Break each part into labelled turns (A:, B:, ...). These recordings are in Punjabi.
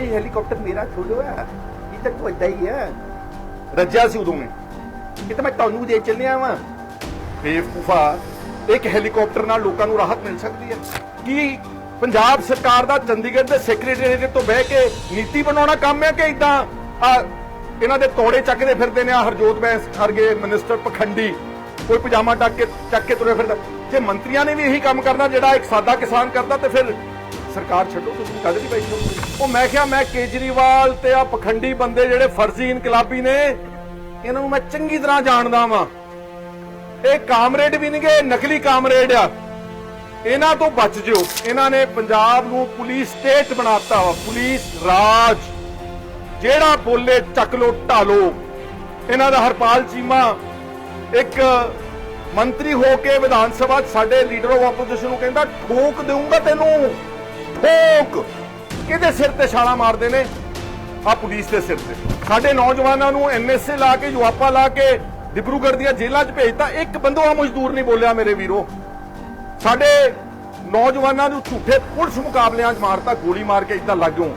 A: ਇਹ ਹੈਲੀਕਾਪਟਰ ਮੇਰਾ ਥੋੜੋ ਹੈ ਇਹ ਤਾਂ ਤੁਹਾਡਾ ਹੀ ਹੈ ਰੱਜਿਆ ਸੀ ਉਦੋਂ ਮੈਂ। ਇਹ ਤਾਂ ਮੈਂ ਤੁਹਾਨੂੰ ਦੇ ਚੱਲਿਆ ਵਾਂ। ਬੇਵਕੂਫਾ ਇੱਕ ਹੈਲੀਕਾਪਟਰ ਨਾਲ ਲੋਕਾਂ ਨੂੰ ਰਾਹਤ ਮਿਲ ਸਕਦੀ ਹੈ। ਕੀ ਪੰਜਾਬ ਸਰਕਾਰ ਦਾ ਚੰਡੀਗੜ੍ਹ ਦੇ ਸੈਕਟਰੀਏਟ ਤੋਂ ਬਹਿ ਕੇ ਨੀਤੀ ਬਣਾਉਣਾ ਕੰਮ ਹੈ ਕਿ ਇਦਾਂ ਇਹਨਾਂ ਦੇ ਤੋੜੇ ਚੱਕਦੇ ਫਿਰਦੇ ਨੇ ਆ ਹਰਜੋਤ ਬੈਂਸ ਖਰਗੇ ਮਿਨਿਸਟਰ ਪਖੰਡੀ। ਕੋਈ ਪਜਾਮਾ ਟੱਕ ਕੇ ਚੱਕ ਕੇ ਤੁਰੇ ਫਿਰਦਾ। ਜੇ ਮੰਤਰੀਆਂ ਨੇ ਵੀ ਇਹੀ ਕੰਮ ਕਰਨਾ ਜਿਹੜਾ ਇੱਕ ਸਾਦਾ ਕਿਸਾਨ ਕਰਦਾ ਤੇ ਫਿਰ ਸਰਕਾਰ ਛੱਡੋ, ਤੁਸੀਂ ਕਦ ਦੀ ਬੈਠੋ ਉਹ ਮੈਂ ਕਿਹਾ, ਮੈਂ ਕੇਜਰੀਵਾਲ ਤੇ ਆ ਪਖੰਡੀ ਬੰਦੇ ਜਿਹੜੇ ਫਰਜ਼ੀ ਇਨਕਲਾਬੀ ਨੇ, ਇਹਨਾਂ ਨੂੰ ਮੈਂ ਚੰਗੀ ਤਰ੍ਹਾਂ ਜਾਣਦਾ ਵਾਂ। ਇਹ ਕਾਮਰੇਡ ਵੀ ਨਹੀਂਗੇ ਨਕਲੀ ਕਾਮਰੇਡ ਆ। ਇਹਨਾਂ ਤੋਂ ਬਚ ਜਿਓ। ਇਹਨਾਂ ਨੇ ਪੰਜਾਬ ਨੂੰ ਪੁਲਿਸ ਸਟੇਟ ਬਣਾਤਾ ਵਾ, ਪੁਲਿਸ ਰਾਜ। ਜਿਹੜਾ ਬੋਲੇ, ਚੱਕ ਲੋ ਢਾਲੋ। ਇਹਨਾਂ ਦਾ ਹਰਪਾਲ ਚੀਮਾ ਇੱਕ ਮੰਤਰੀ ਹੋ ਕੇ ਵਿਧਾਨ ਸਭਾ 'ਚ ਸਾਡੇ ਲੀਡਰ ਆਫ ਆਪੋਜੀਸ਼ਨ ਨੂੰ ਕਹਿੰਦਾ, ਠੋਕ ਦੇਊਂਗਾ ਤੈਨੂੰ। ਠੋਕ ਕਿਹਦੇ ਸਿਰ ਤੇ ਛਾਲਾ ਮਾਰਦੇ ਨੇ? ਆ ਪੁਲਿਸ ਦੇ ਸਿਰ ਤੇ। ਸਾਡੇ ਨੌਜਵਾਨਾਂ ਨੂੰ ਐਨਐਸਏ ਲਾ ਕੇ ਜਵਾਪਾ ਲਾ ਕੇ, ਡਿਬਰੂਗੜ੍ਹ ਦੀਆਂ ਜੇਲ੍ਹਾਂ 'ਚ ਭੇਜਤਾ। ਇੱਕ ਬੰਦੋਆ ਮਜ਼ਦੂਰ ਨਹੀਂ ਬੋਲਿਆ ਮੇਰੇ ਵੀਰੋ। ਸਾਡੇ ਨੌਜਵਾਨਾਂ ਨੂੰ ਝੂਠੇ ਪੁਲਿਸ ਮੁਕਾਬਲਿਆਂ 'ਚ ਮਾਰਤਾ, ਗੋਲੀ ਮਾਰ ਕੇ ਇਦਾਂ ਲੱਗਿਓ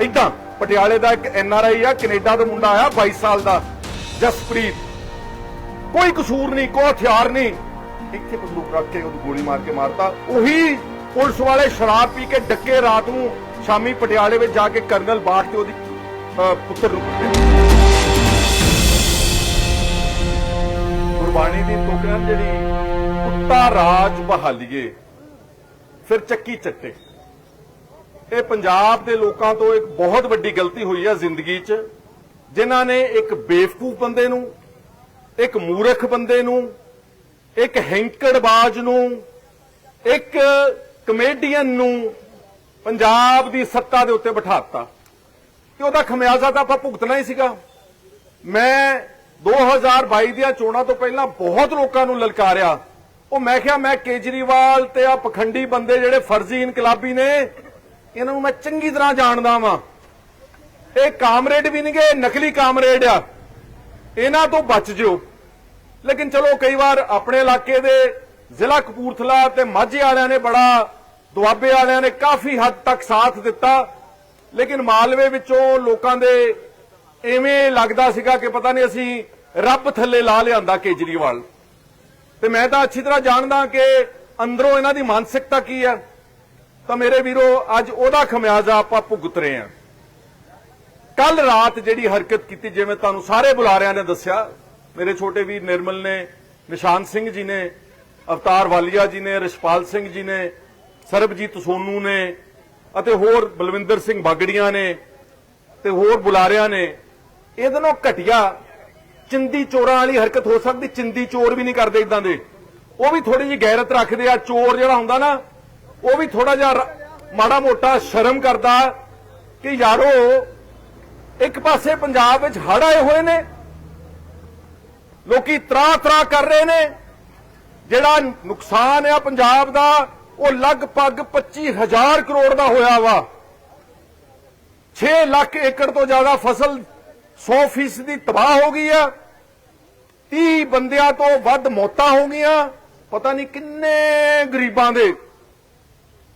A: ਇਦਾਂ, ਪਟਿਆਲੇ ਦਾ ਇੱਕ ਐਨਆਰਆਈ ਆ, ਕੈਨੇਡਾ ਦਾ ਮੁੰਡਾ ਆਇਆ 22 ਸਾਲ ਦਾ, ਜਸਪ੍ਰੀਤ। ਕੋਈ ਕਸੂਰ ਨਹੀਂ, ਕੋਈ ਹਥਿਆਰ ਨਹੀਂ। ਇੱਥੇ ਬੰਦੂਕ ਰੱਖ ਕੇ ਉਹਨੂੰ ਗੋਲੀ ਮਾਰ ਕੇ ਮਾਰਤਾ। ਉਹੀ ਪੁਲਿਸ ਵਾਲੇ ਸ਼ਰਾਬ ਪੀ ਕੇ ਡੱਕੇ ਰਾਤ ਨੂੰ ਸ਼ਾਮੀ ਪਟਿਆਲੇ ਵਿੱਚ ਜਾ ਕੇ ਕਰਨਲ ਬਾਠ ਤੇ ਉਹਦੀ ਪੁੱਤਰ ਨੂੰ ਕੁੱਟਿਆ। ਦੀ ਤੋਕਨ ਜਿਹੜੀ, ਕੁੱਤਾ ਰਾਜ ਬਹਾਲੀਏ, ਫਿਰ ਚੱਕੀ ਚੱਟੇ। ਇਹ ਪੰਜਾਬ ਦੇ ਲੋਕਾਂ ਤੋਂ ਇੱਕ ਬਹੁਤ ਵੱਡੀ ਗਲਤੀ ਹੋਈ ਹੈ ਜ਼ਿੰਦਗੀ 'ਚ, ਜਿਨ੍ਹਾਂ ਨੇ ਇੱਕ ਬੇਵਕੂਫ ਬੰਦੇ ਨੂੰ, ਇੱਕ ਮੂਰਖ ਬੰਦੇ ਨੂੰ, ਇੱਕ ਹੈਂਕੜਬਾਜ਼ ਨੂੰ, ਇੱਕ ਕਮੇਡੀਅਨ ਨੂੰ ਪੰਜਾਬ ਦੀ ਸੱਤਾ ਦੇ ਉੱਤੇ ਬਿਠਾਤਾ। ਕਿ ਉਹਦਾ ਖਮਿਆਜ਼ਾ ਤਾਂ ਆਪਾਂ ਭੁਗਤਣਾ ਹੀ ਸੀਗਾ। ਮੈਂ 2022 ਦੀਆਂ ਚੋਣਾਂ ਤੋਂ ਪਹਿਲਾਂ ਬਹੁਤ ਲੋਕਾਂ ਨੂੰ ਲਲਕਾਰਿਆ। ਉਹ ਮੈਂ ਕਿਹਾ, ਮੈਂ ਕੇਜਰੀਵਾਲ ਤੇ ਆ ਪਖੰਡੀ ਬੰਦੇ ਜਿਹੜੇ ਫਰਜ਼ੀ ਇਨਕਲਾਬੀ ਨੇ, ਇਹਨਾਂ ਨੂੰ ਮੈਂ ਚੰਗੀ ਤਰ੍ਹਾਂ ਜਾਣਦਾ ਵਾਂ। ਇਹ ਕਾਮਰੇਡ ਵੀ ਨਹੀਂਗੇ ਨਕਲੀ ਕਾਮਰੇਡ ਆ। ਇਹਨਾਂ ਤੋਂ ਬਚ ਜਿਓ। ਲੇਕਿਨ ਚਲੋ ਕਈ ਵਾਰ ਆਪਣੇ ਇਲਾਕੇ ਦੇ ਜ਼ਿਲ੍ਹਾ ਕਪੂਰਥਲਾ ਤੇ ਮਾਝੇ ਵਾਲਿਆਂ ਨੇ ਬੜਾ ਦੁਆਬੇ ਵਾਲਿਆਂ ਨੇ ਕਾਫੀ ਹੱਦ ਤੱਕ ਸਾਥ ਦਿੱਤਾ। ਲੇਕਿਨ ਮਾਲਵੇ ਵਿੱਚੋਂ ਲੋਕਾਂ ਦੇ ਐਵੇਂ ਲੱਗਦਾ ਸੀਗਾ ਕਿ ਪਤਾ ਨਹੀਂ ਅਸੀਂ ਰੱਬ ਥੱਲੇ ਲਾ ਲਿਆਂਦਾ ਕੇਜਰੀਵਾਲ। ਤੇ ਮੈਂ ਤਾਂ ਅੱਛੀ ਤਰ੍ਹਾਂ ਜਾਣਦਾ ਕਿ ਅੰਦਰੋਂ ਇਹਨਾਂ ਦੀ ਮਾਨਸਿਕਤਾ ਕੀ ਹੈ ਤਾਂ ਮੇਰੇ ਵੀਰੋ, ਅੱਜ ਉਹਦਾ ਖਮਿਆਜ਼ਾ ਆਪਾਂ ਭੁਗਤ ਰਹੇ ਹਾਂ। ਕੱਲ ਰਾਤ ਜਿਹੜੀ ਹਰਕਤ ਕੀਤੀ, ਜਿਵੇਂ ਤੁਹਾਨੂੰ ਸਾਰੇ ਬੁਲਾਰਿਆਂ ਨੇ ਦੱਸਿਆ, ਮੇਰੇ ਛੋਟੇ ਵੀਰ ਨਿਰਮਲ ਨੇ, ਨਿਸ਼ਾਨ ਸਿੰਘ ਜੀ ਨੇ, ਅਵਤਾਰ ਵਾਲੀਆ ਜੀ ਨੇ, ਰਿਸ਼ਪਾਲ ਸਿੰਘ ਜੀ ਨੇ ਸਰਬਜੀਤ ਸੋਨੂ ਨੇ ਅਤੇ ਹੋਰ ਬਲਵਿੰਦਰ ਸਿੰਘ ਬਾਗੜੀਆਂ ਨੇ ਤੇ ਹੋਰ ਬੁਲਾਰਿਆਂ ਨੇ, ਇਹਦੇ ਨਾਲ ਘਟਿਆ ਚਿੰਦੀ ਚੋਰਾਂ ਵਾਲੀ ਹਰਕਤ ਹੋ ਸਕਦੀ, ਚਿੰਦੀ ਚੋਰ ਵੀ ਨਹੀਂ ਕਰਦੇ ਇਦਾਂ ਦੇ। ਉਹ ਵੀ ਥੋੜੀ ਜਿਹੀ ਗੈਰਤ ਰੱਖਦੇ ਆ, ਚੋਰ ਜਿਹੜਾ ਹੁੰਦਾ ਨਾ, ਉਹ ਵੀ ਥੋੜਾ ਜਿਹਾ ਮਾੜਾ ਮੋਟਾ ਸ਼ਰਮ ਕਰਦਾ ਕਿ ਯਾਰੋ, ਇੱਕ ਪਾਸੇ ਪੰਜਾਬ ਵਿੱਚ ਹੜ ਆਏ ਹੋਏ ਨੇ, ਲੋਕੀ ਤਰਾ ਤਰਾ ਕਰ ਰਹੇ ਨੇ, ਜਿਹੜਾ ਨੁਕਸਾਨ ਆ ਪੰਜਾਬ ਦਾ ਉਹ ਲਗਭਗ 25000 ਕਰੋੜ ਦਾ ਹੋਇਆ ਵਾ। 6 ਲੱਖ ਏਕੜ ਤੋਂ ਜ਼ਿਆਦਾ ਫਸਲ 100% ਦੀ ਤਬਾਹ ਹੋ ਗਈ ਆ। 30 ਬੰਦਿਆਂ ਤੋਂ ਵੱਧ ਮੌਤਾਂ ਹੋ ਗਈਆਂ। ਪਤਾ ਨਹੀਂ ਕਿੰਨੇ ਗਰੀਬਾਂ ਦੇ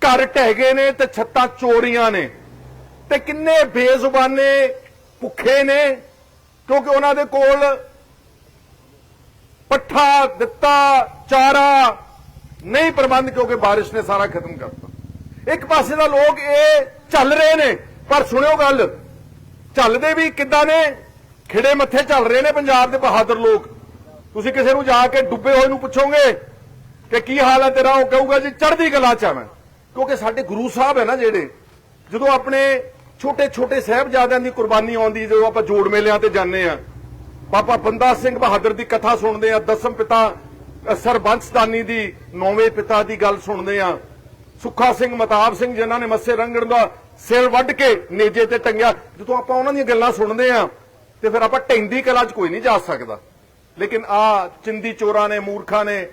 A: ਘਰ ਢਹਿ ਗਏ ਨੇ ਤੇ ਛੱਤਾਂ ਚੋਰੀਆਂ ਨੇ ਤੇ ਕਿੰਨੇ ਬੇਜ਼ੁਬਾਨੇ ਭੁੱਖੇ ਨੇ, ਕਿਉਂਕਿ ਉਹਨਾਂ ਦੇ ਕੋਲ ਪੱਠਾ, ਦਿੱਤਾ, ਚਾਰਾ ਨਹੀਂ ਪ੍ਰਬੰਧ ਕਿਉਂਕਿ ਬਾਰਿਸ਼ ਨੇ ਸਾਰਾ ਖਤਮ ਕਰਤਾ। ਇੱਕ ਪਾਸੇ ਦਾ ਲੋਕ ਇਹ ਚੱਲ ਰਹੇ ਨੇ, ਪਰ ਸੁਣਿਓ ਗੱਲ, ਚੱਲਦੇ ਵੀ ਕਿੱਦਾਂ ਨੇ? ਖਿੜੇ ਮੱਥੇ ਚੱਲ ਰਹੇ ਨੇ ਪੰਜਾਬ ਦੇ ਬਹਾਦਰ ਲੋਕ। ਤੁਸੀਂ ਕਿਸੇ ਨੂੰ ਜਾ ਕੇ ਡੁੱਬੇ ਹੋਏ ਨੂੰ ਪੁੱਛੋਗੇ ਕਿ ਕੀ ਹਾਲ ਹੈ ਤੇਰਾ, ਉਹ ਕਹੂਗਾ ਜੀ, ਚੜ੍ਹਦੀ ਕਲਾ ਚ ਆ ਮੈਂ। ਕਿਉਂਕਿ ਸਾਡੇ ਗੁਰੂ ਸਾਹਿਬ ਹੈ ਨਾ ਜਿਹੜੇ, ਜਦੋਂ ਆਪਣੇ ਛੋਟੇ ਛੋਟੇ ਸਾਹਿਬਜ਼ਾਦਿਆਂ ਦੀ ਕੁਰਬਾਨੀ ਆਉਂਦੀ ਜਦੋਂ ਆਪਾਂ ਜੋੜ ਮੇਲਿਆਂ ਤੇ ਜਾਂਦੇ ਆ ਬਾਬਾ ਬੰਦਾ ਸਿੰਘ ਬਹਾਦਰ ਦੀ ਕਥਾ ਸੁਣਦੇ ਆ ਦਸਮ ਪਿਤਾ ਸਰਬੰਸਦਾਨੀ ਦੀ ਨੌਵੇਂ ਪਿਤਾ ਦੀ ਗੱਲ ਸੁਣਦੇ ਆ ਸੁੱਖਾ ਸਿੰਘ, ਮਤਾਬ ਸਿੰਘ ਜਿਨ੍ਹਾਂ ਨੇ ਮੱਸੇ ਰੰਗਣ ਦਾ ਸਿਰ ਵੱਢ ਕੇ ਨੇਜੇ ਤੇ ਟੰਗਿਆ, ਜਦੋਂ ਆਪਾਂ ਉਹਨਾਂ ਦੀਆਂ ਗੱਲਾਂ ਸੁਣਦੇ ਆ ਤੇ ਫਿਰ ਆਪਾਂ ਟੈਂਦੀ ਕਲਾ 'ਚ ਕੋਈ ਨਹੀਂ ਜਾ ਸਕਦਾ। ਲੇਕਿਨ ਆ ਚਿੰਦੀ ਚੋਰਾਂ ਨੇ, ਮੂਰਖਾਂ ਨੇ,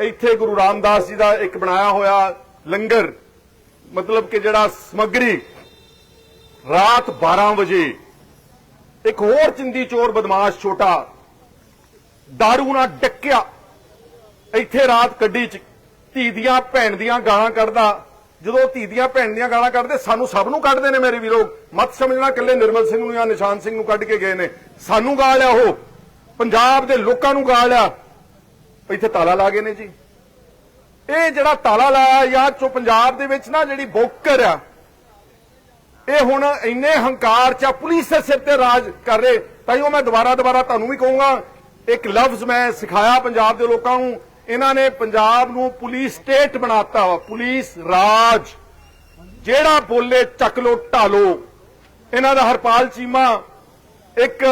A: ਇੱਥੇ ਗੁਰੂ ਰਾਮਦਾਸ ਜੀ ਦਾ ਇੱਕ ਬਣਾਇਆ ਹੋਇਆ ਲੰਗਰ, ਮਤਲਬ ਕਿ ਜਿਹੜਾ ਸਮਗਰੀ, ਰਾਤ 12 ਵਜੇ। ਇੱਕ ਹੋਰ ਚਿੰਦੀ ਚੋਰ ਬਦਮਾਸ਼ ਛੋਟਾ, ਦਾਰੂ ਨਾਲ ਡੱਕਿਆ। ਇੱਥੇ ਰਾਤ ਕੱਢੀ 'ਚ ਧੀ ਦੀਆਂ ਭੈਣ ਦੀਆਂ ਗਾਲਾਂ ਕੱਢਦਾ। ਜਦੋਂ ਧੀ ਦੀਆਂ ਭੈਣ ਦੀਆਂ ਗਾਲਾਂ ਕੱਢਦੇ ਸਾਨੂੰ ਸਭ ਨੂੰ ਕੱਢਦੇ ਨੇ ਮੇਰੇ ਵੀਰੋ। ਮਤ ਸਮਝਣਾ ਇਕੱਲੇ ਨਿਰਮਲ ਸਿੰਘ ਨੂੰ ਜਾਂ ਨਿਸ਼ਾਨ ਸਿੰਘ ਨੂੰ ਕੱਢ ਕੇ ਗਏ ਨੇ। ਸਾਨੂੰ ਗਾਲ ਆ ਉਹ। ਪੰਜਾਬ ਦੇ ਲੋਕਾਂ ਨੂੰ ਗਾਲ ਆ। ਇੱਥੇ ਤਾਲਾ ਲਾ ਗਏ ਨੇ ਜੀ। ਇਹ ਜਿਹੜਾ ਤਾਲਾ ਲਾਇਆ ਜਾਂ ਚੋ ਪੰਜਾਬ ਦੇ ਵਿੱਚ ਨਾ ਜਿਹੜੀ ਬੋਕਰ ਆ ਇਹ ਹੁਣ ਇੰਨੇ ਹੰਕਾਰ ਚ ਆ, ਪੁਲਿਸ ਦੇ ਸਿਰ ਤੇ ਰਾਜ ਕਰ ਰਹੇ। ਤਾਂ ਹੀ ਉਹ ਮੈਂ ਦੁਬਾਰਾ ਦੁਬਾਰਾ ਤੁਹਾਨੂੰ ਵੀ ਕਹੂੰਗਾ ਇੱਕ ਲਫ਼ਜ਼ ਮੈਂ ਸਿਖਾਇਆ ਪੰਜਾਬ ਦੇ ਲੋਕਾਂ ਨੂੰ। ਇਹਨਾਂ ਨੇ ਪੰਜਾਬ ਨੂੰ ਪੁਲਿਸ ਸਟੇਟ ਬਣਾਤਾ ਵਾ, ਪੁਲਿਸ ਰਾਜ। ਜਿਹੜਾ ਬੋਲੇ ਚੱਕ ਲੋ, ਢਾਲੋ। ਇਹਨਾਂ ਦਾ ਹਰਪਾਲ ਚੀਮਾ ਇੱਕ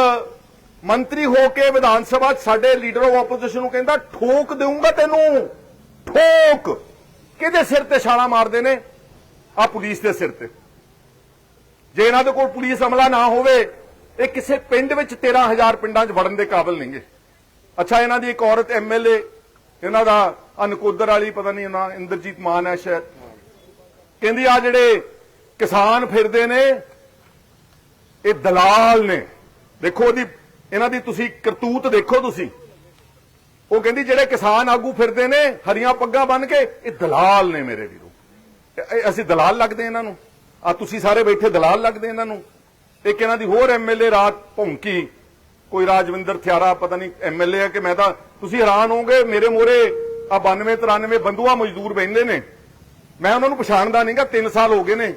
A: ਮੰਤਰੀ ਹੋ ਕੇ ਵਿਧਾਨ ਸਭਾ 'ਚ ਸਾਡੇ ਲੀਡਰ ਆਫ ਆਪੋਜੀਸ਼ਨ ਨੂੰ ਕਹਿੰਦਾ, ਠੋਕ ਦੇਊਂਗਾ ਤੈਨੂੰ। ਠੋਕ। ਕਿਹਦੇ ਸਿਰ ਤੇ ਛਾਲਾ ਮਾਰਦੇ ਨੇ? ਆ ਪੁਲਿਸ ਦੇ ਸਿਰ ਤੇ। ਜੇ ਇਹਨਾਂ ਦੇ ਕੋਲ ਪੁਲਿਸ ਅਮਲਾ ਨਾ ਹੋਵੇ, ਇਹ ਕਿਸੇ ਪਿੰਡ ਵਿੱਚ 13000 ਪਿੰਡਾਂ 'ਚ ਵੜਨ ਦੇ ਕਾਬਿਲ ਨਹੀਂਗੇ। ਅੱਛਾ, ਇਹਨਾਂ ਦੀ ਇੱਕ ਔਰਤ ਐਮਐਲਏ ਇਹਨਾਂ ਦਾ ਅਨਕੋਦਰ ਵਾਲੀ, ਪਤਾ ਨਹੀਂ ਉਹਨਾਂ, ਇੰਦਰਜੀਤ ਮਾਨ ਹੈ ਸ਼ਾਇਦ। ਕਹਿੰਦੀ ਆ ਜਿਹੜੇ ਕਿਸਾਨ ਫਿਰਦੇ ਨੇ, ਇਹ ਦਲਾਲ ਨੇ। ਦੇਖੋ ਉਹਦੀ, ਇਹਨਾਂ ਦੀ ਤੁਸੀਂ ਕਰਤੂਤ ਦੇਖੋ ਤੁਸੀਂ। ਉਹ ਕਹਿੰਦੀ ਜਿਹੜੇ ਕਿਸਾਨ ਆਗੂ ਫਿਰਦੇ ਨੇ, ਹਰੀਆਂ ਪੱਗਾਂ ਬੰਨ ਕੇ, ਇਹ ਦਲਾਲ ਨੇ ਮੇਰੇ ਵੀਰੋ। ਅਸੀਂ ਦਲਾਲ ਲੱਗਦੇ ਇਹਨਾਂ ਨੂੰ। ਆ ਤੁਸੀਂ ਸਾਰੇ ਬੈਠੇ ਦਲਾਲ ਲੱਗਦੇ ਇਹਨਾਂ ਨੂੰ। ਇੱਕ ਇਹਨਾਂ ਦੀ ਹੋਰ ਐਮਐਲਏ ਰਾਤ ਭੌਂਕੀ, ਕੋਈ ਰਾਜਵਿੰਦਰ ਥਿਆਰਾ, ਪਤਾ ਨਹੀਂ ਐਮਐਲਏ ਹੈ ਕਿ ਮੈਂ ਤਾਂ ਤੁਸੀਂ ਹੈਰਾਨ ਹੋਗੇ ਮੇਰੇ ਮੋਰੇ ਆ 92 93 ਬੰਦੂਆ ਮਜ਼ਦੂਰ ਬੈੰਦੇ ਨੇ। ਮੈਂ ਉਹਨਾਂ ਨੂੰ ਪਛਾਣਦਾ ਨਹੀਂਗਾ 3 ਸਾਲ ਹੋ ਗਏ ਨੇ।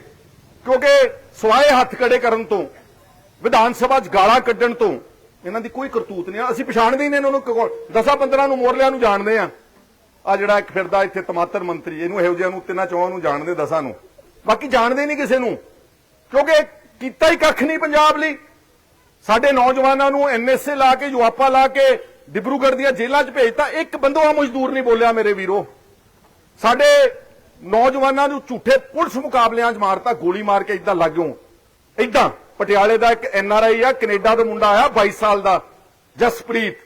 A: ਕਿਉਂਕਿ ਸਵਾਏ ਹੱਥ ਕੜੇ ਕਰਨ ਤੋਂ, ਵਿਧਾਨ ਸਭਾ 'ਚ ਗਾਲਾਂ ਕੱਢਣ ਤੋਂ ਇਹਨਾਂ ਦੀ ਕੋਈ ਕਰਤੂਤ ਨਹੀਂ ਆ। ਅਸੀਂ ਪਛਾਣਦੇ ਹੀ ਨਹੀਂ ਇਹਨਾਂ ਨੂੰ 10 15 ਨੂੰ ਮੋਰਲਿਆਂ ਨੂੰ ਜਾਣਦੇ ਆ। ਆ ਜਿਹੜਾ ਇੱਕ ਫਿਰਦਾ ਇੱਥੇ ਤਮਾਤਰ ਮੰਤਰੀ, ਇਹਨੂੰ ਇਹੋ ਜਿਹਾ ਨੂੰ, ਤਿੰਨਾਂ ਚੌਹਾਂ ਨੂੰ ਜਾਣਦੇ, ਦਸਾਂ ਨੂੰ। ਬਾਕੀ ਜਾਣਦੇ ਨਹੀਂ ਕਿਸੇ ਨੂੰ। ਕਿਉਂਕਿ ਕੀਤਾ ਹੀ ਕੱਖ ਨਹੀਂ ਪੰਜਾਬ ਲਈ। ਸਾਡੇ ਨੌਜਵਾਨਾਂ ਨੂੰ ਐਨਐਸਏ ਲਾ ਕੇ ਜਵਾਪਾ ਲਾ ਕੇ ਡਿਬਰੂਗੜ੍ਹ ਦੀਆਂ ਜੇਲ੍ਹਾਂ 'ਚ ਭੇਜਤਾ ਇੱਕ ਬੰਦੋਆ ਮਜ਼ਦੂਰ ਨਹੀਂ ਬੋਲਿਆ ਮੇਰੇ ਵੀਰੋ। ਸਾਡੇ ਨੌਜਵਾਨਾਂ ਨੂੰ ਝੂਠੇ ਪੁਲਿਸ ਮੁਕਾਬਲਿਆਂ 'ਚ ਮਾਰਤਾ, ਗੋਲੀ ਮਾਰ ਕੇ ਇਦਾਂ ਲੱਗਿਓ ਇਦਾਂ ਪਟਿਆਲੇ ਦਾ ਇੱਕ ਐਨ ਆਰ ਆਈ ਆ, ਕੈਨੇਡਾ ਦਾ ਮੁੰਡਾ ਆਇਆ 22 ਸਾਲ ਦਾ, ਜਸਪ੍ਰੀਤ।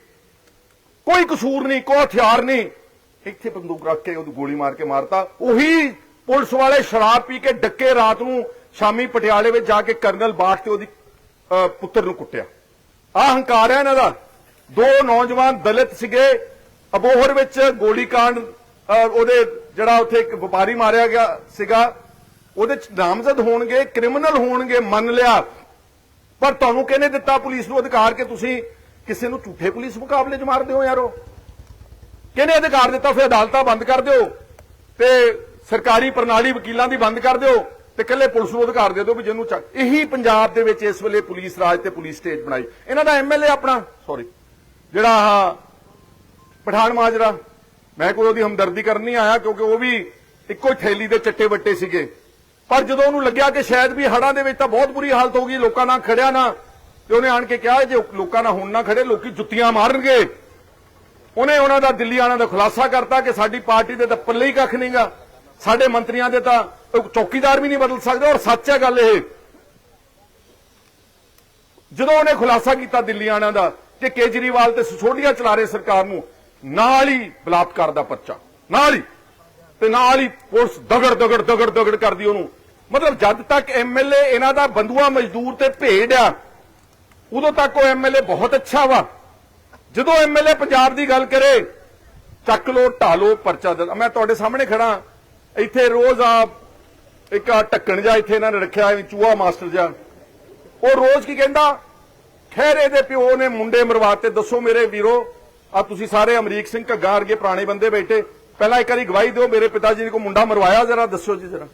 A: ਕੋਈ ਕਸੂਰ ਨਹੀਂ, ਕੋਈ ਹਥਿਆਰ ਨਹੀਂ। ਇੱਥੇ ਬੰਦੂਕ ਰੱਖ ਕੇ ਉਹਨੂੰ ਗੋਲੀ ਮਾਰ ਕੇ ਮਾਰਤਾ। ਉਹੀ ਪੁਲਿਸ ਵਾਲੇ ਸ਼ਰਾਬ ਪੀ ਕੇ ਡੱਕੇ ਰਾਤ ਨੂੰ ਸ਼ਾਮੀ ਪਟਿਆਲੇ ਵਿੱਚ ਜਾ ਕੇ ਕਰਨਲ ਬਾਠ ਤੇ ਉਹਦੀ ਪੁੱਤਰ ਨੂੰ ਕੁੱਟਿਆ। ਆ ਹੰਕਾਰ ਹੈ ਇਹਨਾਂ ਦਾ। ਦੋ ਨੌਜਵਾਨ ਦਲਿਤ ਸੀਗੇ। ਅਬੋਹਰ ਵਿੱਚ ਗੋਲੀकांड ਉਹਦੇ ਜਿਹੜਾ ਉੱਥੇ ਇੱਕ ਵਪਾਰੀ ਮਾਰਿਆ ਗਿਆ ਸੀਗਾ। ਉਹਦੇ ਚ ਨਾਮਜ਼ਦ ਹੋਣਗੇ, ਕ੍ਰਿਮੀਨਲ ਹੋਣਗੇ, ਮੰਨ ਲਿਆ। ਪਰ ਤੁਹਾਨੂੰ ਕਿਹਨੇ ਦਿੱਤਾ ਪੁਲਿਸ ਨੂੰ ਅਧਿਕਾਰ ਕਿ ਤੁਸੀਂ ਕਿਸੇ ਨੂੰ ਝੂਠੇ ਪੁਲਿਸ ਮੁਕਾਬਲੇ 'ਚ ਮਾਰਦੇ ਹੋ ਯਾਰੋ? ਕਿਹਨੇ ਅਧਿਕਾਰ ਦਿੱਤਾ? ਫਿਰ ਅਦਾਲਤਾਂ ਬੰਦ ਕਰ ਦਿਓ। ਤੇ ਸਰਕਾਰੀ ਪ੍ਰਣਾਲੀ ਵਕੀਲਾਂ ਦੀ ਬੰਦ ਕਰ ਦਿਓ। ਤੇ ਇਕੱਲੇ ਪੁਲਿਸ ਨੂੰ ਅਧਿਕਾਰ ਦੇ ਦਿਓ ਵੀ ਜਿਹਨੂੰ ਚੱਕ ਇਹੀ ਪੰਜਾਬ ਦੇ ਵਿੱਚ ਇਸ ਵੇਲੇ ਪੁਲਿਸ ਰਾਜ ਤੇ ਪੁਲਿਸ ਸਟੇਟ ਬਣਾਈ। ਇਹਨਾਂ ਦਾ ਐਮਐਲਏ ਆਪਣਾ। ਸੌਰੀ ਜਿਹੜਾ ਆਹ ਪਠਾਨ ਮਾਜਰਾ, ਮੈਂ ਕੋਈ ਉਹਦੀ ਹਮਦਰਦੀ ਕਰਨ ਨਹੀਂ ਆਇਆ ਕਿਉਂਕਿ ਉਹ ਵੀ ਇੱਕੋ ਥੈਲੀ ਦੇ ਚੱਟੇ ਵੱਟੇ ਸੀਗੇ। ਪਰ ਜਦੋਂ ਉਹਨੂੰ ਲੱਗਿਆ ਕਿ ਸ਼ਾਇਦ ਵੀ ਹੜਾਂ ਦੇ ਵਿੱਚ ਤਾਂ ਬਹੁਤ ਬੁਰੀ ਹਾਲਤ ਹੋ ਗਈ, ਲੋਕਾਂ ਨਾਲ ਖੜਿਆ ਨਾ, ਤੇ ਉਹਨੇ ਆਣ ਕੇ ਕਿਹਾ, ਜੇ ਲੋਕਾਂ ਨਾਲ ਹੁਣ ਨਾ ਖੜੇ, ਲੋਕੀ ਜੁੱਤੀਆਂ ਮਾਰਨਗੇ। ਉਹਨੇ ਉਹਨਾਂ ਦਾ ਦਿੱਲੀ ਆਣਾ ਦਾ ਖੁਲਾਸਾ ਕਰਤਾ ਕਿ ਸਾਡੀ ਪਾਰਟੀ ਦੇ ਤਾਂ ਪੱਲੇ ਹੀ ਕੱਖ ਨਹੀਂਗਾ ਸਾਡੇ ਮੰਤਰੀਆਂ ਦੇ ਤਾਂ ਚੌਕੀਦਾਰ ਵੀ ਨਹੀਂ ਬਦਲ ਸਕਦੇ, ਔਰ ਸੱਚ ਹੈ ਗੱਲ ਇਹ। ਜਦੋਂ ਉਹਨੇ ਖੁਲਾਸਾ ਕੀਤਾ ਦਿੱਲੀ ਆਣਾ ਦਾ ਕਿ ਕੇਜਰੀਵਾਲ ਤੇ ਸਿਸੋਡੀਆ ਚਲਾ ਰਹੇ ਸਰਕਾਰ ਨੂੰ ਨਾਲ ਹੀ ਬਲਾਤਕਾਰ ਦਾ ਪਰਚਾ, ਨਾਲ ਹੀ। ਤੇ ਨਾਲ ਹੀ ਪੁਲਿਸ ਦਗੜ ਦਗੜ ਦਗੜ ਦਗੜ ਕਰਦੀ ਉਹਨੂੰ। ਮਤਲਬ ਜਦ ਤੱਕ ਐਮਐਲਏ ਇਹਨਾਂ ਦਾ ਬੰਦੂਆ ਮਜ਼ਦੂਰ ਤੇ ਭੇਡ ਆ, ਉਦੋਂ ਤੱਕ ਉਹ ਐਮਐਲਏ ਬਹੁਤ ਅੱਛਾ ਵਾ। ਜਦੋਂ ਐਮਐਲਏ ਪੰਜਾਬ ਦੀ ਗੱਲ ਕਰੇ, ਚੱਕ ਲੋ ਢਾਲੋ ਪਰਚਾ ਦੇ ਮੈਂ ਤੁਹਾਡੇ ਸਾਹਮਣੇ ਖੜਾ। ਇੱਥੇ ਰੋਜ਼ ਆ, ਇੱਕ ਆਹ ਢੱਕਣ ਜਾ ਇੱਥੇ ਇਹਨਾਂ ਨੇ ਰੱਖਿਆ ਵੀ ਚੂਹਾ ਮਾਸਟਰ ਜਾ ਉਹ ਰੋਜ਼ ਕੀ ਕਹਿੰਦਾ? ਖੈਰੇ ਦੇ ਪਿਓ ਨੇ ਮੁੰਡੇ ਮਰਵਾਤੇ ਦੱਸੋ ਮੇਰੇ ਵੀਰੋ, ਆ ਤੁਸੀਂ ਸਾਰੇ ਅਮਰੀਕ ਸਿੰਘ ਘੱਗਾ ਵਰਗੇ ਪੁਰਾਣੇ ਬੰਦੇ ਬੈਠੇ। ਪਹਿਲਾਂ ਇੱਕ ਵਾਰੀ ਗਵਾਹੀ ਦਿਓ, ਮੇਰੇ ਪਿਤਾ ਜੀ ਨੇ ਕੋ ਮੁੰਡਾ ਮਰਵਾਇਆ, ਜਰਾ ਦੱਸੋ ਜੀ ਜਰਾ।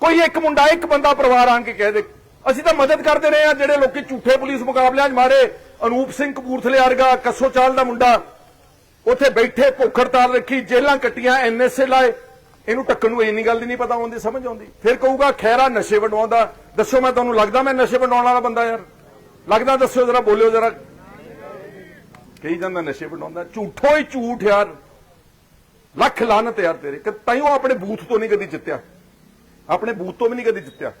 A: ਕੋਈ ਇੱਕ ਮੁੰਡਾ, ਇੱਕ ਬੰਦਾ ਪਰਿਵਾਰ ਆਣ ਕੇ ਕਹਿ ਦੇ। ਅਸੀਂ ਤਾਂ ਮਦਦ ਕਰਦੇ ਰਹੇ ਆ ਜਿਹੜੇ ਲੋਕੀ ਝੂਠੇ ਪੁਲਿਸ ਮੁਕਾਬਲਿਆਂ 'ਚ ਮਾਰੇ। ਅਨੂਪ ਸਿੰਘ ਕਪੂਰਥਲੇ ਵਰਗਾ ਕੱਸੋ ਚਾਲ ਦਾ ਮੁੰਡਾ। ਉੱਥੇ ਬੈਠੇ ਭੁੱਖ ਹੜਤਾਲ ਰੱਖੀ ਜੇਲਾਂ ਕੱਟੀਆਂ ਐਨਐਸਏ ਲਾਏ। ਇਹਨੂੰ ਟੱਕਣ ਨੂੰ ਇੰਨੀ ਗੱਲ ਦੀ ਨਹੀਂ ਪਤਾ ਆਉਂਦੀ, ਸਮਝ ਆਉਂਦੀ। ਫਿਰ ਕਹੂਗਾ ਖੈਰਾ ਨਸ਼ੇ ਵੰਡਵਾਉਂਦਾ ਦੱਸੋ ਮੈਂ ਤੁਹਾਨੂੰ ਲੱਗਦਾ ਮੈਂ ਨਸ਼ੇ ਵੰਡਾਉਣ ਵਾਲਾ ਬੰਦਾ ਯਾਰ? ਲੱਗਦਾ ਦੱਸੋ ਜਰਾ, ਬੋਲਿਓ ਜਰਾ। ਕਹੀ ਜਾਂਦਾ ਨਸ਼ੇ ਵੰਡਾਉਂਦਾ ਝੂਠੋ ਹੀ ਝੂਠ ਯਾਰ। ਲੱਖ ਲਾਨਤ ਯਾਰ ਤੇਰੇ। ਕਿ ਤਾਈਓ ਆਪਣੇ ਬੂਥ ਤੋਂ ਨਹੀਂ ਕਦੀ ਜਿੱਤਿਆ। ਆਪਣੇ ਬੂਥ ਤੋਂ ਵੀ ਨਹੀਂ ਕਦੀ ਜਿੱਤਿਆ।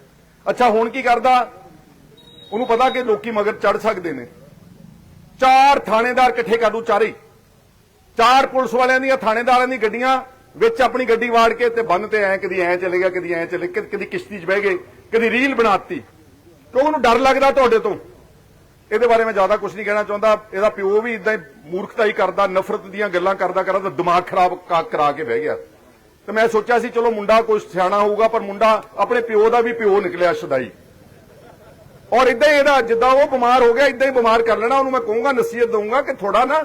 A: ਅੱਛਾ, ਹੁਣ ਕੀ ਕਰਦਾ? ਉਹਨੂੰ ਪਤਾ ਕਿ ਲੋਕੀ ਮਗਰ ਚੜ ਸਕਦੇ ਨੇ। ਚਾਰ ਥਾਣੇਦਾਰ ਇਕੱਠੇ ਕਰ ਦੂ ਚਾਰੇ। ਚਾਰ ਪੁਲਿਸ ਵਾਲਿਆਂ ਦੀਆਂ, ਥਾਣੇਦਾਰਾਂ ਦੀ ਗੱਡੀਆਂ। ਵਿੱਚ ਆਪਣੀ ਗੱਡੀ ਵਾੜ ਕੇ ਤੇ ਬੰਨ ਤੇ ਐ ਕਦੀ ਐ ਚਲੇ ਗਿਆ, ਕਦੀ ਐ ਚਲੇ ਕਦੀ ਕਿਸ਼ਤੀ 'ਚ ਬਹਿ ਗਏ, ਕਦੀ ਰੀਲ ਬਣਾਤੀ। ਕਿਉਂ ਉਹਨੂੰ ਡਰ ਲੱਗਦਾ ਤੁਹਾਡੇ ਤੋਂ? ਇਹਦੇ ਬਾਰੇ ਮੈਂ ਜ਼ਿਆਦਾ ਕੁਝ ਨਹੀਂ ਕਹਿਣਾ ਚਾਹੁੰਦਾ। ਇਹਦਾ ਪਿਓ ਵੀ ਇਦਾਂ ਹੀ ਮੂਰਖਤਾ ਹੀ ਕਰਦਾ, ਨਫ਼ਰਤ ਦੀਆਂ ਗੱਲਾਂ ਕਰਦਾ ਕਰਦਾ ਦਿਮਾਗ ਖਰਾਬ ਕਰਾ ਕੇ ਬਹਿ ਗਿਆ। ਤੇ ਮੈਂ ਸੋਚਿਆ ਸੀ, ਚਲੋ ਮੁੰਡਾ ਕੁਝ ਸਿਆਣਾ ਹੋਊਗਾ, ਪਰ ਮੁੰਡਾ ਆਪਣੇ ਪਿਓ ਦਾ ਵੀ ਪਿਓ ਨਿਕਲਿਆ ਸ਼ਦਾਈ। ਔਰ ਇਦਾਂ ਹੀ ਇਹਦਾ ਜਿੱਦਾਂ ਉਹ ਬਿਮਾਰ ਹੋ ਗਿਆ ਇਦਾਂ ਹੀ ਬਿਮਾਰ ਕਰ ਲੈਣਾ। ਉਹਨੂੰ ਮੈਂ ਕਹੂੰਗਾ, ਨਸੀਹਤ ਦਊਂਗਾ ਕਿ ਥੋੜਾ ਨਾ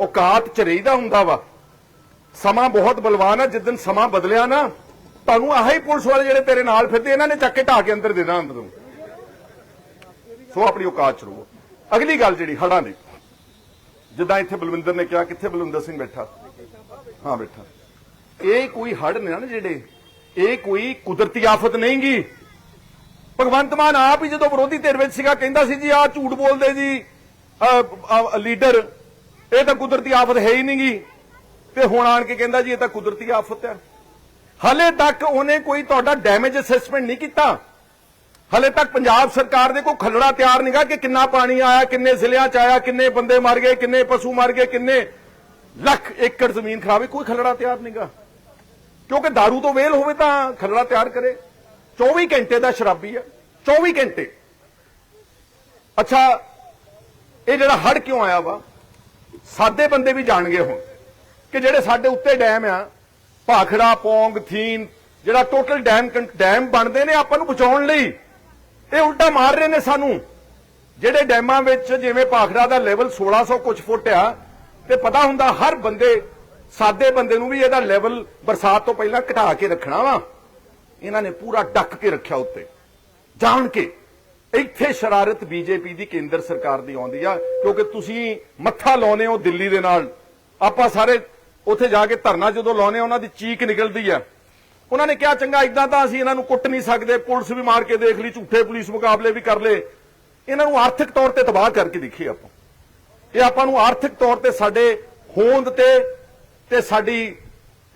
A: ਔਕਾਤ ਚ ਰਹੀਦਾ ਹੁੰਦਾ ਵਾ। ਸਮਾਂ ਬਹੁਤ ਬਲਵਾਨ ਹੈ ਦਿਨ ਸਮਾਂ ਬਦਲਿਆ ਨਾ ਤੁਹਾਨੂੰ ਆਹੀ ਪੁਲਿਸ ਵਾਲੇ ਜਿਹੜੇ ਤੇਰੇ ਨਾਲ ਫਿਰਦੇ, ਇਹਨਾਂ ਨੇ ਚੱਕ ਕੇ ਢਾ ਕੇ ਅੰਦਰ ਦੇਣਾ ਅੰਦਰ। ਸੋ ਆਪਣੀ ਔਕਾਤ ਚ ਰਹੋ ਅਗਲੀ ਗੱਲ ਜਿਹੜੀ ਹੜਾਂ ਦੀ। ਜਿੱਦਾਂ ਇੱਥੇ ਬਲਵਿੰਦਰ ਨੇ ਕਿਹਾ, ਕਿੱਥੇ ਬਲਵਿੰਦਰ ਸਿੰਘ ਬੈਠਾ? ਹਾਂ, ਬੈਠਾ। ਇਹ ਕੋਈ ਹੜ ਨੇ ਨਾ ਜਿਹੜੇ ਇਹ ਕੋਈ ਕੁਦਰਤੀ ਆਫਤ ਨਹੀਂਗੀ। ਭਗਵੰਤ ਮਾਨ ਆਪ ਹੀ ਜਦੋਂ ਵਿਰੋਧੀ ਧਿਰ ਵਿੱਚ ਸੀਗਾ, ਕਹਿੰਦਾ ਸੀ ਜੀ ਆ ਝੂਠ ਬੋਲਦੇ ਜੀ ਲੀਡਰ, ਇਹ ਤਾਂ ਕੁਦਰਤੀ ਆਫਤ ਹੈ ਹੀ ਨਹੀਂਗੀ। ਤੇ ਹੁਣ ਆਣ ਕੇ ਕਹਿੰਦਾ ਜੀ, ਇਹ ਤਾਂ ਕੁਦਰਤੀ ਆਫਤ ਹੈ। ਹਲੇ ਤੱਕ ਉਹਨੇ ਕੋਈ ਤੁਹਾਡਾ ਡੈਮੇਜ ਅਸੈਸਮੈਂਟ ਨਹੀਂ ਕੀਤਾ। ਹਲੇ ਤੱਕ ਪੰਜਾਬ ਸਰਕਾਰ ਦੇ ਕੋਈ ਖਲੜਾ ਤਿਆਰ ਨਹੀਂਗਾ ਕਿ ਕਿੰਨਾ ਪਾਣੀ ਆਇਆ, ਕਿੰਨੇ ਜ਼ਿਲ੍ਹਿਆਂ ਚ ਆਇਆ, ਕਿੰਨੇ ਬੰਦੇ ਮਰ ਗਏ, ਕਿੰਨੇ ਪਸ਼ੂ ਮਰ ਗਏ, ਕਿੰਨੇ ਲੱਖ ਏਕੜ ਜ਼ਮੀਨ ਖਰਾਬੇ ਕੋਈ ਖਲੜਾ ਤਿਆਰ ਨਹੀਂਗਾ ਕਿਉਂਕਿ दारू ਤੋਂ ਵੇਲ ਹੋਵੇ ਤਾਂ ਖਲੜਾ ਤਿਆਰ ਕਰੇ। 24 ਘੰਟੇ ਦਾ ਸ਼ਰਾਬੀ ਹੈ। 24 ਘੰਟੇ। ਅੱਛਾ, ਇਹ ਜਿਹੜਾ ਹੜ ਕਿਉਂ ਆਇਆ ਵਾ? ਸਾਦੇ ਬੰਦੇ ਵੀ ਜਾਣਗੇ ਹੁਣ। ਕਿ ਜਿਹੜੇ ਸਾਡੇ ਉੱਤੇ ਡੈਮ ਆ, ਭਾਖੜਾ, ਪੌਂਗ, ਥੀਨ, ਜਿਹੜਾ ਟੋਟਲ ਡੈਮ ਡੈਮ ਬਣਦੇ ਨੇ, ਆਪਾਂ ਨੂੰ ਬਚਾਉਣ ਲਈ। ਇਹ ਉਲਟਾ ਮਾਰ ਰਹੇ ਨੇ ਸਾਨੂੰ। ਜਿਹੜੇ ਡੈਮਾਂ ਵਿੱਚ ਜਿਵੇਂ ਭਾਖੜਾ ਦਾ ਲੈਵਲ 1600 ਕੁਝ ਫੁੱਟ ਆ, ਤੇ ਪਤਾ ਹੁੰਦਾ ਹਰ ਬੰਦੇ, ਸਾਦੇ ਬੰਦੇ ਨੂੰ ਵੀ ਇਹਦਾ ਲੈਵਲ ਬਰਸਾਤ ਤੋਂ ਪਹਿਲਾਂ ਘਟਾ ਕੇ ਰੱਖਣਾ ਵਾ। ਇਹਨਾਂ ਨੇ ਪੂਰਾ ਡੱਕ ਕੇ ਰੱਖਿਆ ਉੱਤੇ। ਜਾਣ ਕੇ, ਇੱਥੇ ਸ਼ਰਾਰਤ ਬੀਜੇਪੀ ਦੀ ਕੇਂਦਰ ਸਰਕਾਰ ਦੀ ਆਉਂਦੀ ਆ, ਕਿਉਂਕਿ ਤੁਸੀਂ ਮੱਥਾ ਲਾਉਨੇ ਹੋ ਦਿੱਲੀ ਦੇ ਨਾਲ। ਆਪਾਂ ਸਾਰੇ ਉੱਥੇ ਜਾ ਕੇ ਧਰਨਾ ਜਦੋਂ ਲਾਉਨੇ ਉਹਨਾਂ ਦੀ ਚੀਕ ਨਿਕਲਦੀ ਆ। ਉਹਨਾਂ ਨੇ ਕਿਹਾ, ਚੰਗਾ ਇਦਾਂ ਤਾਂ ਅਸੀਂ ਇਹਨਾਂ ਨੂੰ ਕੁੱਟ ਨਹੀਂ ਸਕਦੇ, ਪੁਲਿਸ ਵੀ ਮਾਰ ਕੇ ਦੇਖ ਲਈ, ਝੂਠੇ ਪੁਲਿਸ ਮੁਕਾਬਲੇ ਵੀ ਕਰ ਲਏ। ਇਹਨਾਂ ਨੂੰ ਆਰਥਿਕ ਤੌਰ ਤੇ ਤਬਾਹ ਕਰਕੇ ਦੇਖੀ ਆਪਾਂ। ਇਹ ਆਪਾਂ ਨੂੰ ਆਰਥਿਕ ਤੌਰ ਤੇ ਸਾਡੇ ਹੋਂਦ ਤੇ ਤੇ ਸਾਡੀ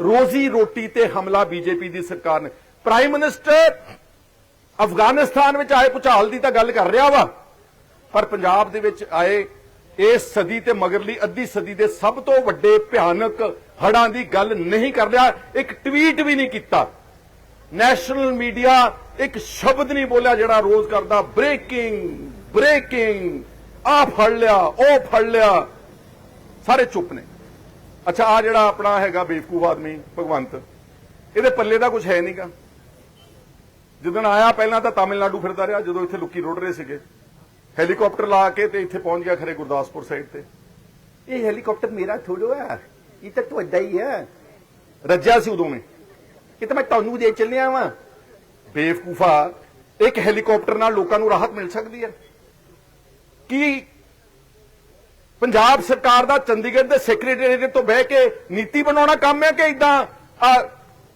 A: ਰੋਜ਼ੀ ਰੋਟੀ ਤੇ ਹਮਲਾ ਬੀਜੇਪੀ ਦੀ ਸਰਕਾਰ ਨੇ। ਪ੍ਰਾਈਮ ਮਿਨਿਸਟਰ ਅਫਗਾਨਿਸਤਾਨ ਵਿੱਚ ਆਏ, ਭੁਚਾਲ ਦੀ ਤਾਂ ਗੱਲ ਕਰ ਰਿਹਾ ਵਾ, ਪਰ ਪੰਜਾਬ ਦੇ ਵਿੱਚ ਆਏ ਇਸ ਸਦੀ ਤੇ ਮਗਰਲੀ ਅੱਧੀ ਸਦੀ ਦੇ ਸਭ ਤੋਂ ਵੱਡੇ ਭਿਆਨਕ ਹੜਾਂ ਦੀ ਗੱਲ ਨਹੀਂ ਕਰ ਰਿਹਾ ਇੱਕ ਟਵੀਟ ਵੀ ਨਹੀਂ ਕੀਤਾ। ਨੈਸ਼ਨਲ ਮੀਡੀਆ ਇੱਕ ਸ਼ਬਦ ਨਹੀਂ ਬੋਲਿਆ ਜਿਹੜਾ ਰੋਜ਼ ਕਰਦਾ ਬ੍ਰੇਕਿੰਗ ਬ੍ਰੇਕਿੰਗ ਆ ਫੜ ਲਿਆ, ਉਹ ਫੜ ਲਿਆ। ਸਾਰੇ ਚੁੱਪ ਨੇ। ਅੱਛਾ ਆ ਜਿਹੜਾ ਆਪਣਾ ਹੈਗਾ ਬੇਵਕੂਫ ਆਦਮੀ, ਭਗਵੰਤ, ਇਹਦੇ ਪੱਲੇ ਦਾ ਕੁਝ ਹੈ ਨਹੀਂਗਾ ਜਦੋਂ ਆਇਆ ਪਹਿਲਾਂ ਤਾਂ ਤਾਮਿਲਨਾਡੂ ਫਿਰਦਾ ਰਿਹਾ, ਜਦੋਂ ਇੱਥੇ ਲੁੱਕੀ ਰੋੜ ਰਹੇ ਸੀਗੇ। ਹੈਲੀਕਾਪਟਰ ਲਾ ਕੇ ਤੇ ਇੱਥੇ ਪਹੁੰਚ ਗਿਆ ਖਰੇ ਗੁਰਦਾਸਪੁਰ ਸਾਈਡ ਤੇ।
B: ਇਹ ਹੈਲੀਕਾਪਟਰ ਮੇਰਾ ਥੋੜੋ ਹੈ ਇਹ ਤਾਂ ਤੁਹਾਡਾ ਹੀ ਹੈ
A: ਰੱਜਿਆ ਸੀ ਉਦੋਂ ਮੈਂ।
B: ਇਹ ਤਾਂ ਮੈਂ ਤੁਹਾਨੂੰ ਦੇ ਚੱਲਿਆ ਵਾਂ।
A: ਬੇਵਕੂਫਾ ਇੱਕ ਹੈਲੀਕਾਪਟਰ ਨਾਲ ਲੋਕਾਂ ਨੂੰ ਰਾਹਤ ਮਿਲ ਸਕਦੀ ਹੈ? ਕੀ ਪੰਜਾਬ ਸਰਕਾਰ ਦਾ ਚੰਡੀਗੜ੍ਹ ਦੇ ਸੈਕਟਰੀਏਟ ਤੋਂ ਬਹਿ ਕੇ ਨੀਤੀ ਬਣਾਉਣਾ ਕੰਮ ਹੈ ਕਿ ਇਦਾਂ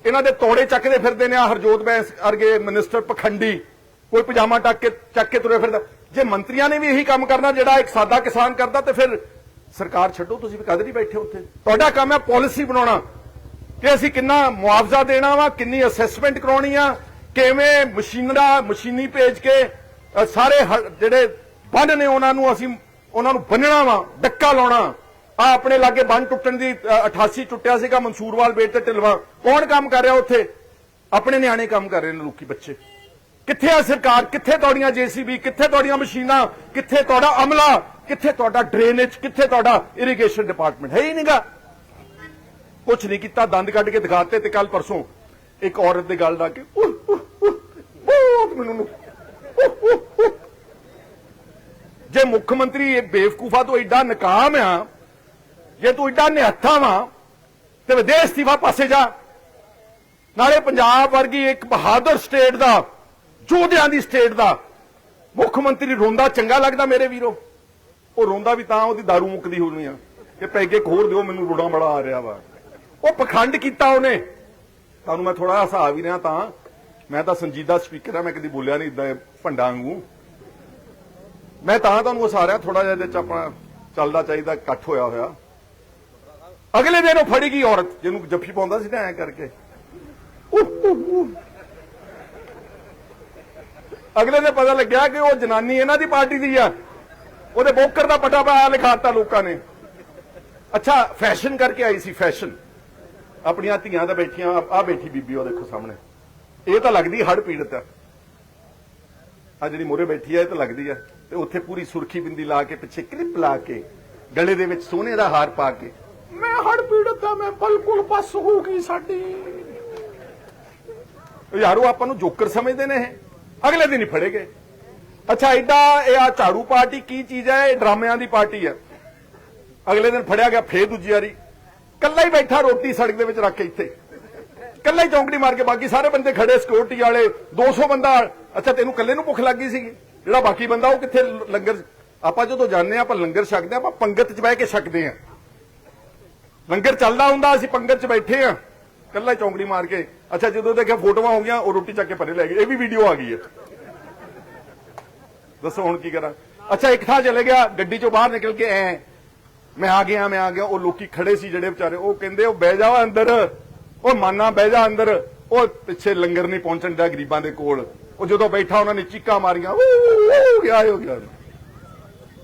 A: ਇਹਨਾਂ ਦੇ ਤੋੜੇ ਚੱਕਦੇ ਫਿਰਦੇ ਨੇ ਆ ਹਰਜੋਤ ਬੈਂਸ ਵਰਗੇ ਮਿਨਿਸਟਰ ਪਖੰਡੀ ਕੋਈ ਪਜਾਮਾ ਟੱਕ ਕੇ ਚੱਕ ਕੇ ਤੁਰੇ ਫਿਰਦਾ। ਜੇ ਮੰਤਰੀਆਂ ਨੇ ਵੀ ਇਹੀ ਕੰਮ ਕਰਨਾ ਜਿਹੜਾ ਇੱਕ ਸਾਦਾ ਕਿਸਾਨ ਕਰਦਾ ਤੇ ਫਿਰ ਸਰਕਾਰ ਛੱਡੋ ਤੁਸੀਂ ਵੀ ਕਦ ਨਹੀਂ ਬੈਠੇ ਉੱਥੇ? ਤੁਹਾਡਾ ਕੰਮ ਹੈ ਪਾਲਿਸੀ ਬਣਾਉਣਾ। ਕਿ ਅਸੀਂ ਕਿੰਨਾ ਮੁਆਵਜ਼ਾ ਦੇਣਾ ਵਾ ਕਿੰਨੀ ਅਸੈਸਮੈਂਟ ਕਰਾਉਣੀ ਆ ਕਿਵੇਂ ਮਸ਼ੀਨਰਾ ਮਸ਼ੀਨੀ ਭੇਜ ਕੇ ਸਾਰੇ ਜਿਹੜੇ ਬੰਨ ਨੇ ਉਹਨਾਂ ਨੂੰ ਅਸੀਂ ਉਹਨਾਂ ਨੂੰ ਬੰਨਣਾ ਵਾ ਡੱਕਾ ਲਾਉਣਾ। ਆ ਆਪਣੇ ਲਾਗੇ ਬੰਨ ਟੁੱਟਣ ਦੀ ਅ, 88 ਟੁੱਟਿਆ ਸੀਗਾ ਮਨਸੂਰਵਾਲ ਬੇਟ ਤੇ ਢਿਲਵਾ। ਕੌਣ ਕੰਮ ਕਰ ਰਿਹਾ ਉੱਥੇ? ਆਪਣੇ ਨਿਆਣੇ ਕੰਮ ਕਰ ਰਹੇ ਨੇ ਲੋਕੀ ਬੱਚੇ। ਕਿੱਥੇ ਆ ਸਰਕਾਰ? ਕਿੱਥੇ ਤੁਹਾਡੀਆਂ ਜੀਸੀਬੀ? ਕਿੱਥੇ ਤੁਹਾਡੀਆਂ ਮਸ਼ੀਨਾਂ? ਕਿੱਥੇ ਤੁਹਾਡਾ ਅਮਲਾ? ਕਿੱਥੇ ਤੁਹਾਡਾ ਡਰੇਨੇਜ? ਕਿੱਥੇ ਤੁਹਾਡਾ ਇਰੀਗੇਸ਼ਨ ਡਿਪਾਰਟਮੈਂਟ ਹੈ ਹੀ ਨਹੀਂਗਾ ਕੁਝ ਨਹੀਂ ਕੀਤਾ, ਦੰਦ ਕੱਢ ਕੇ ਦਿਖਾਤੇ ਤੇ ਕੱਲ ਪਰਸੋਂ ਇੱਕ ਔਰਤ ਦੇ ਗੱਲ ਲਾ ਕੇ ਬਹੁਤ ਮੈਨੂੰ ਜੇ ਮੁੱਖ ਮੰਤਰੀ ਇਹ ਬੇਵਕੂਫਾ ਤੋਂ ਐਡਾ ਨਕਾਮ ਆ, ਜੇ ਤੂੰ ਐਡਾ ਨਿਹੱਥਾ ਵਾ, ਤੇ ਵਿਦੇਸ਼ ਅਸਤੀਫਾ ਪਾਸੇ ਜਾ। ਨਾਲੇ ਪੰਜਾਬ ਵਰਗੀ ਇੱਕ ਬਹਾਦਰ ਸਟੇਟ ਦਾ ਯੋਧਿਆਂ ਦੀ ਸਟੇਟ ਦਾ ਮੁੱਖ ਮੰਤਰੀ ਰੋਂਦਾ ਚੰਗਾ ਲੱਗਦਾ ਮੇਰੇ ਵੀਰੋ। ਉਹ ਰੋਂਦਾ ਵੀ ਤਾਂ ਉਹਦੀ दारू ਮੁੱਕਦੀ ਹੋਣੀ ਆ। ਕਿ ਪੈਗੇ ਖੋਰ ਦਿਓ, ਮੈਨੂੰ ਰੋਣਾ ਬੜਾ ਆ ਰਿਹਾ ਵਾ। ਉਹ ਪਖੰਡ ਕੀਤਾ ਉਹਨੇ। ਤੁਹਾਨੂੰ ਮੈਂ ਥੋੜਾ ਹਸਾ ਵੀ ਰਿਹਾ ਤਾਂ। ਮੈਂ ਤਾਂ ਸੰਜੀਦਾ ਸਪੀਕਰ ਆ, ਮੈਂ ਕਦੀ ਬੋਲਿਆ ਨਹੀਂ ਇਦਾਂ ਭੰਡਾ ਵਾਂਗੂ। ਮੈਂ ਤਾਂ ਤੁਹਾਨੂੰ ਹਸਾ ਰਿਹਾ ਥੋੜਾ ਜਿਹਾ ਇਹਦੇ ਆਪਣਾ ਚੱਲਦਾ ਚਾਹੀਦਾ, ਇਕੱਠ ਹੋਇਆ ਹੋਇਆ। ਅਗਲੇ ਦਿਨ ਉਹ ਫੜੀ ਗਈ ਔਰਤ, ਜਿਹਨੂੰ ਜੱਫੀ ਪਾਉਂਦਾ ਸੀ ਨਾ ਐ ਕਰਕੇ। ਉਹ। ਅਗਲੇ ਨੇ ਪਤਾ ਲੱਗਿਆ ਕਿ ਉਹ ਜਨਾਨੀ ਇਹਨਾਂ ਦੀ ਪਾਰਟੀ ਦੀ ਆ। ਉਹਦੇ ਬੋਕਰ ਦਾ ਪਟਾ ਪਾਇਆ, ਲਿਖਾਤਾ ਲੋਕਾਂ ਨੇ। ਅੱਛਾ ਫੈਸ਼ਨ ਕਰਕੇ ਆਈ ਸੀ ਫੈਸ਼ਨ ਆਪਣੀਆਂ ਧੀਆਂ ਦਾ ਬੈਠੀਆਂ ਆ ਬੈਠੀ ਬੀਬੀ ਉਹ ਦੇਖੋ ਸਾਹਮਣੇ। ਇਹ ਤਾਂ ਲੱਗਦੀ ਹੜ ਪੀੜਤ ਆ। ਆ ਜਿਹੜੀ ਮੋਰੇ ਬੈਠੀ ਆ, ਇਹ ਤਾਂ ਲੱਗਦੀ ਆ। ਤੇ ਉੱਥੇ ਪੂਰੀ ਸੁਰਖੀ ਬਿੰਦੀ ਲਾ ਕੇ, ਪਿੱਛੇ ਕਲਿੱਪ ਲਾ ਕੇ, ਗਲੇ ਦੇ ਵਿੱਚ ਸੋਨੇ ਦਾ ਹਾਰ ਪਾ ਕੇ। ਮੈਂ ਹੜ ਪੀੜਤ ਆ, ਮੈਂ ਬਿਲਕੁਲ ਬਸ ਹੋ ਗਈ ਸਾਡੀ। ਉਹ ਯਾਰੋ, ਆਪਾਂ ਨੂੰ ਜੋਕਰ ਸਮਝਦੇ ਨੇ ਇਹ। ਅਗਲੇ ਦਿਨ ਹੀ ਫੜੇ ਗਏ। ਅੱਛਾ ਐਡਾ ਇਹ ਆ ਝਾੜੂ ਪਾਰਟੀ ਕੀ ਚੀਜ਼ ਹੈ? ਇਹ ਡਰਾਮਿਆਂ ਦੀ ਪਾਰਟੀ ਹੈ। ਅਗਲੇ ਦਿਨ ਫੜਿਆ ਗਿਆ, ਫੇਰ ਦੂਜੀ ਵਾਰੀ। ਕੱਲਾ ਹੀ ਬੈਠਾ ਰੋਟੀ ਸੜਕ ਦੇ ਵਿੱਚ ਰੱਖ ਕੇ ਇੱਥੇ। ਕੱਲਾ ਹੀ ਚੌਂਕੜੀ ਮਾਰ ਕੇ ਬਾਕੀ ਸਾਰੇ ਬੰਦੇ ਖੜੇ ਸਿਕਿਉਰਿਟੀ ਵਾਲੇ 200 ਬੰਦਾ। ਅੱਛਾ, ਤੈਨੂੰ ਕੱਲੇ ਨੂੰ ਭੁੱਖ ਲੱਗ ਗਈ ਸੀ ਜਿਹੜਾ ਬਾਕੀ ਬੰਦਾ, ਉਹ ਕਿੱਥੇ ਲੰਗਰ ਆਪਾਂ ਜਦੋਂ ਜਾਂਦੇ ਆ ਆਪਾਂ ਲੰਗਰ ਛਕਦੇ ਆ ਆਪਾਂ ਪੰਗਤ 'ਚ ਬਹਿ ਕੇ ਛਕਦੇ ਆ ਲੰਗਰ ਚੱਲਦਾ ਹੁੰਦਾ, ਅਸੀਂ ਪੰਗਤ 'ਚ ਬੈਠੇ ਆ ਕੱਲਾ ਹੀ ਚੌਂਕੜੀ ਮਾਰ ਕੇ ਅੱਛਾ, ਜਦੋਂ ਦੇਖਿਆ ਫੋਟੋਆਂ ਹੋ ਗਈਆਂ, ਉਹ ਰੋਟੀ ਚੱਕ ਕੇ ਪਰੇ ਲੈ ਗਏ। ਇਹ ਵੀ ਵੀਡੀਓ ਆ ਗਈ ਹੈ। ਦੱਸੋ ਹੁਣ ਕੀ ਕਰਾਂ। ਅੱਛਾ, ਇੱਕ ਥਾਂ ਚਲੇ ਗਿਆ, ਗੱਡੀ ਚੋਂ ਬਾਹਰ ਨਿਕਲ ਕੇ ਐ। ਮੈਂ ਆ ਗਿਆ, ਮੈਂ ਆ ਗਿਆ, ਉਹ ਲੋਕੀ ਖੜੇ ਸੀ ਜਿਹੜੇ ਵਿਚਾਰੇ, ਉਹ ਕਹਿੰਦੇ, ਉਹ ਬਹਿ ਜਾ ਅੰਦਰ। ਉਹ ਮਾਨਾ ਬਹਿ ਜਾ ਅੰਦਰ। ਉਹ ਪਿੱਛੇ ਲੰਗਰ ਨਹੀਂ ਪਹੁੰਚਣ ਦਾ ਗਰੀਬਾਂ ਦੇ ਕੋਲ। ਉਹ ਜਦੋਂ ਬੈਠਾ, ਉਹਨਾਂ ਨੇ ਚੀਕਾਂ ਮਾਰੀਆਂ ਉਹ ਗਿਆ ਹੋ ਗਿਆ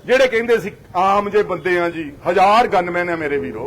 A: ਜਿਹੜੇ ਕਹਿੰਦੇ ਸੀ, ਆਮ ਜੇ ਬੰਦੇ ਆ ਜੀ, ਹਜ਼ਾਰ ਗਨਮੈਨ ਆ ਮੇਰੇ ਵੀਰੋ।